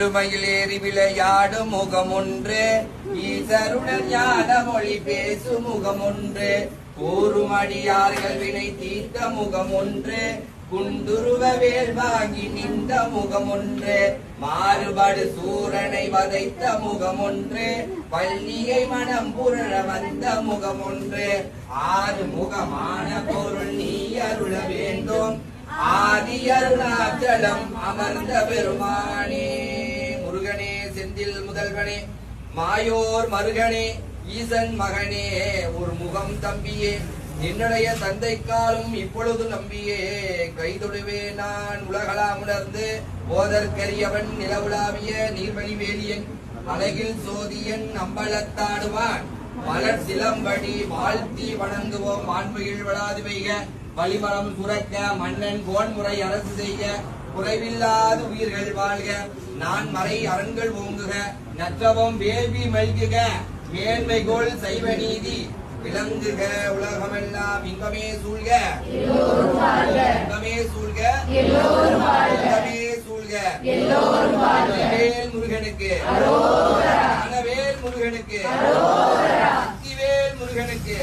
பெருமையில் ஏறி விளையாடும் முகம் ஒன்று ஈசருடன் ஞான மொழி பேசும் முகம் ஒன்று கூறும் அடியார்கள் வினை தீர்த்த முகம் ஒன்று குண்டுருவ வேல் வாங்கி நின்ற முகம் ஒன்று மாறுபடு சூரனை வதைத்த முகம் ஒன்று பள்ளியை மனம் புரள வந்த முகம் ஒன்று ஆறு முகமான பொருள் நீ அருள வேண்டும். ஆதி அருணாச்சலம் அமர்ந்த பெருமானே. முருகனே செந்தில் முதல்வனே மாயோர் மருகனே ஈசன் மகனே ஒரு முகம் தம்பியே என்னுடைய தந்தைக்காலும் இப்பொழுது நம்பியே கைதொடுவே நான் உலகலாம் உணர்ந்து போதற்கரியவன் நிலவுலாவிய நீர்வழி வேலியன் அழகில் சோதியன் அம்பலத்தாடுவான் மலர் சிலம்படி வாழ்த்தி வணங்குவோம் மாண்புகில் வளாது பெய்க வழிமரம் சுரக்க மன்னன் கோன்முறை அரசு செய்ய குறைவில்லாத உயிர்கள் வாழ்க. நான் மறை அரண்கள் ஓங்குக. நற்றவம் வேள்வி மல்குக. மேன்மைகோள் சைவ நீதி. விளங்குக உலகமெல்லாம் இன்பமே சூழ்க. இன்பமே சூழ்க. இன்பமே சூழ்க. வேல் முருகனுக்கு. ஞானவேல் முருகனுக்கு. சக்திவேல் முருகனுக்கு.